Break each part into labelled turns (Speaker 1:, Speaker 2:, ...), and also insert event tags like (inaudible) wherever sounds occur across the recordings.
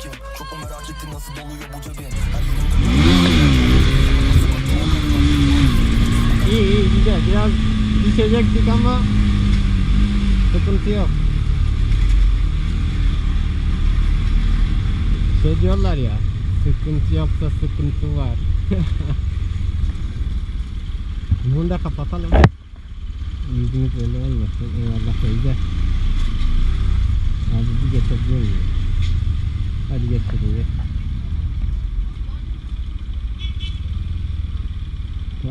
Speaker 1: Tekim Çok mu merak ettin nasıl doluyor bu cebin
Speaker 2: İyi iyi güzel. Biraz düşecektik ama sıkıntı yok. Şey diyorlar ya, sıkıntı yoksa sıkıntı var. (laughs) Bunu da kapatalım. Yüzümüz öyle olmasın. Eyvallah teyze. Abi bir geçebilir miyim? Hadi geç şuraya.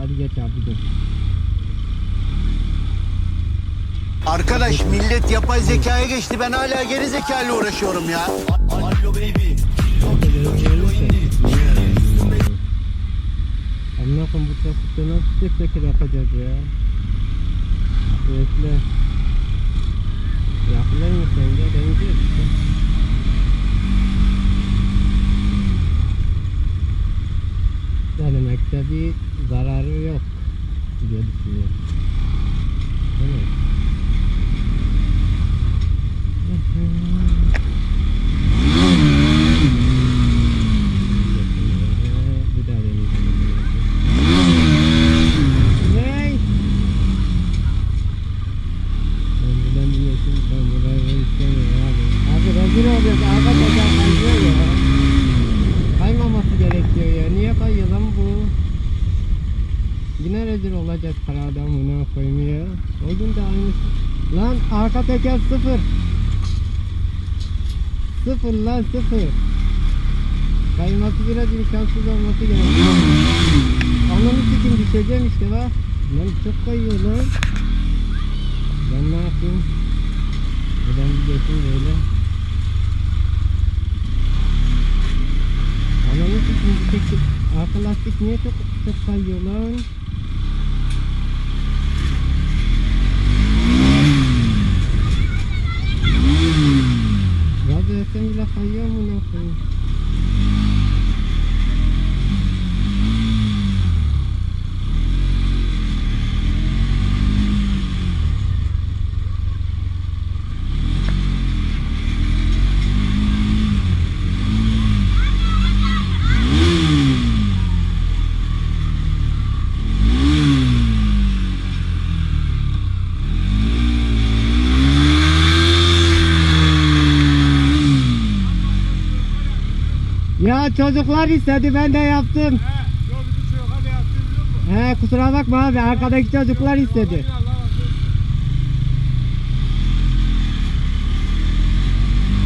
Speaker 2: Hadi geç abi dur.
Speaker 3: Arkadaş millet yapay zekaya geçti ben hala geri zekayla uğraşıyorum ya.
Speaker 2: Amına koyayım bu trafikte nasıl tek teker yapacağız ya? Bekle. Yapılır mı sence? İşte. Denemekte bir zararı yok diye düşünüyorum. Mi? Bir daha deneyeceğim. Ne? Ben buradan dinlesin, ben buradan istemiyorum abi. Abi rezil oluyoruz, arka teker kayıyor ya. Kaymaması gerekiyor ya, niye kayıyor lan bu? Yine rezil olacak paradan buna koymuyor. O gün de aynısı. Lan arka teker sıfır. Sıfır lan sıfır. Kayması biraz imkansız olması gerekiyor. Ananı sikim düşeceğim işte bak. Lan çok kayıyor lan. Ben ne yapayım? Buradan geçeyim böyle. Ananı sikim düşecek. Arka lastik niye çok çok kayıyor lan? Gaz versem bile kayıyor mu ne yapayım? Ya çocuklar istedi ben de yaptım. He kusura bakma abi arkadaki çocuklar istedi.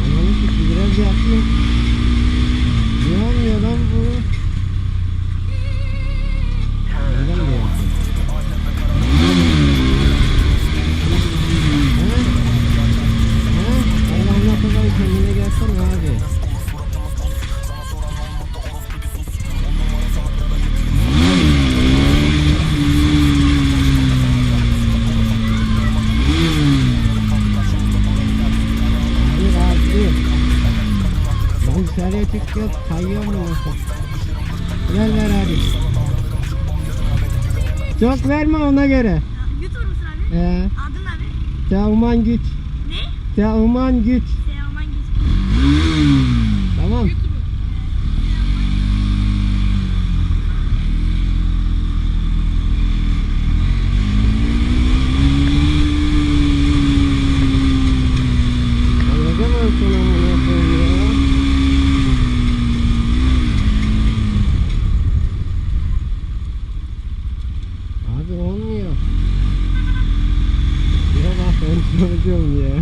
Speaker 2: Ananı sikti biraz. Çık yok kayıyor mu nasıl? Ver ver abi. Çok verme ona göre.
Speaker 4: YouTuber musun abi?
Speaker 2: Ee,
Speaker 4: Adın abi?
Speaker 2: Teoman güç.
Speaker 4: Ne?
Speaker 2: Teoman güç.
Speaker 4: Teoman Geç.
Speaker 2: Tamam. Anlayacağım ben sana amına koyayım ya. Abi olmuyor. Ya bak ön Çocuğum ya.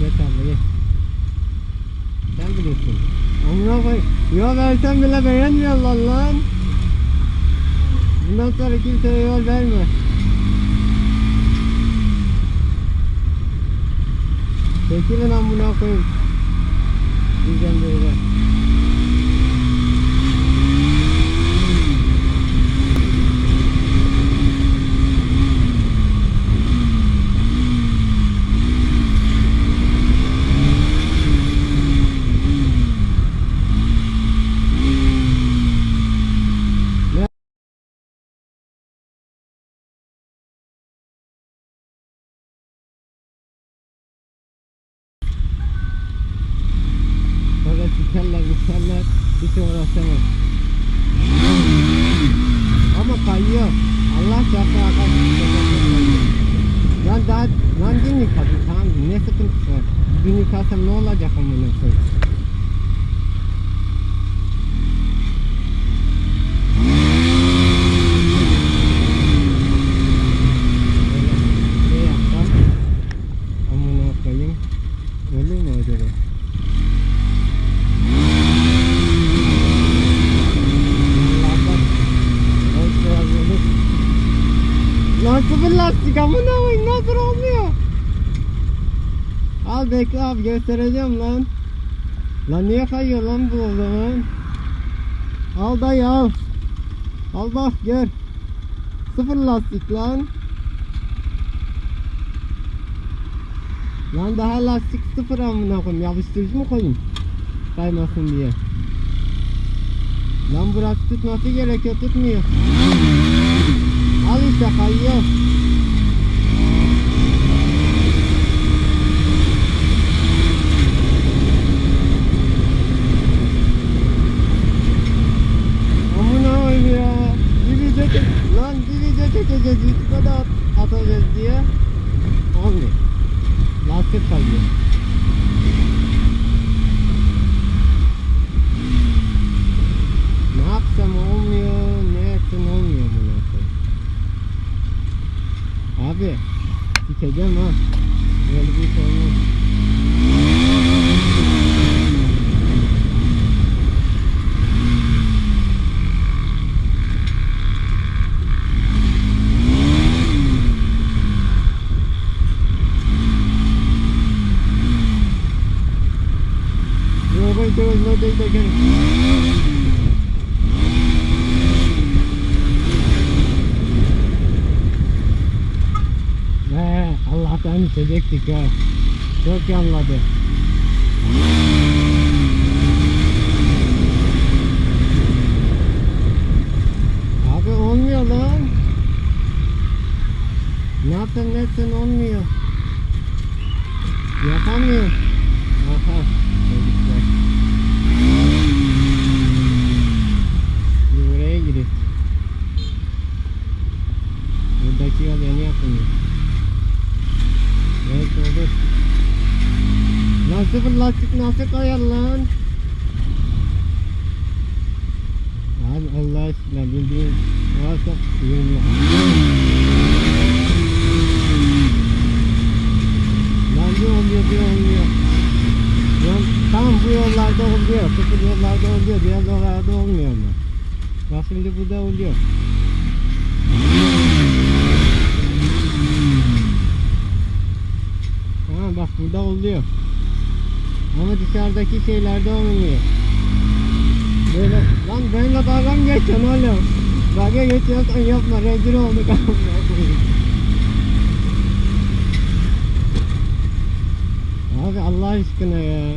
Speaker 2: Geç abla geç. Sen bilirsin. Amına koy. Yol versen bile beğenmiyorlar lan. Bundan sonra kimseye yol verme. Çekilin amına koyayım. Diyeceğim böyle. Sikerler sikerler hiç uğraşamam. Ama kayıyor. Allah çarpı akar. Lan daha lan dün yıkadım tamam ne sıkıntısı var? Dün yıkarsam ne olacak amına koyayım? Böyle şey yapsam amına koyayım. Olur mu acaba? Allah'tan hoş geldiniz. Lan sıfır lastik amına koyayım nasıl olmuyor? Al bekle abi göstereceğim lan. Lan niye kayıyor lan bu o zaman? Al dayı al. Al bak gör. Sıfır lastik lan. Lan daha lastik sıfır amına koyayım. Yapıştırıcı mı koyayım? Kaymasın diye. Lan bırak tutması gerekiyor tutmuyor. Al işte kayıyor. Amına koyayım ya. Divize çek. Lan çekeceğiz. Yutuka da at- atacağız diye. Olmuyor. Lastik kayıyor. Ne yapsam olmuyor, ne etsem olmuyor bunu Abi, sikeceğim ha. Böyle bir şey olmaz. To no take again. He, Allah'tan içecektik ha. Çok yanladı. Abi olmuyor lan. Ne yaptın ne etsen olmuyor. Yapamıyor. Aha. Çocuklar. Bir buraya girip. Yol yeni yapılıyor. Evet olur. Lan lastik nasıl kayar lan? Abi Allah aşkına bildiğin varsa yürüme. Lan bir oluyor bir olmuyor. Yol, tamam bu yollarda oluyor. Sıfır yollarda oluyor. Diğer yollarda olmuyor mu? Bak şimdi burada oluyor. Tamam bak burada oluyor. Ama dışarıdaki şeylerde olmuyor. Böyle lan benimle dalga mı geçiyorsun oğlum? Dalga geçiyorsan yapma rezil olduk. Abi Allah aşkına ya.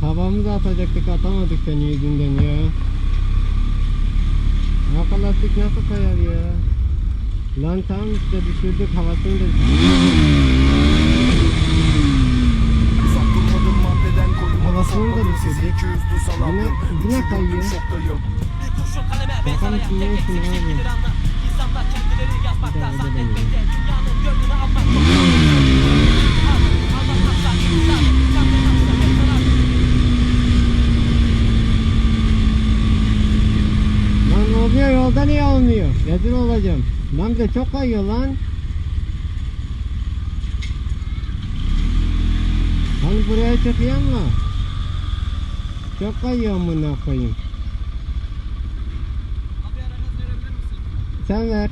Speaker 2: Havamızı atacaktık atamadık senin yüzünden ya. Arka lastik nasıl kayar ya? Lan tamam işte düşürdük havasını da
Speaker 1: Uzak sormadım sizi
Speaker 2: düşürdük.
Speaker 1: 200'lü salalım
Speaker 2: Yine- yine
Speaker 1: Üçü
Speaker 2: kayıyor.
Speaker 1: dördü şoktayım
Speaker 2: Bakalım kim ne için abi. Bir daha öyle demeyelim. Lan Olmuyor yolda niye olmuyor? Rezil olacağım. Lan bir de çok kayıyor lan. Hani buraya çıkıyor ama. Çok kayıyor amına koyayım. Sen ver.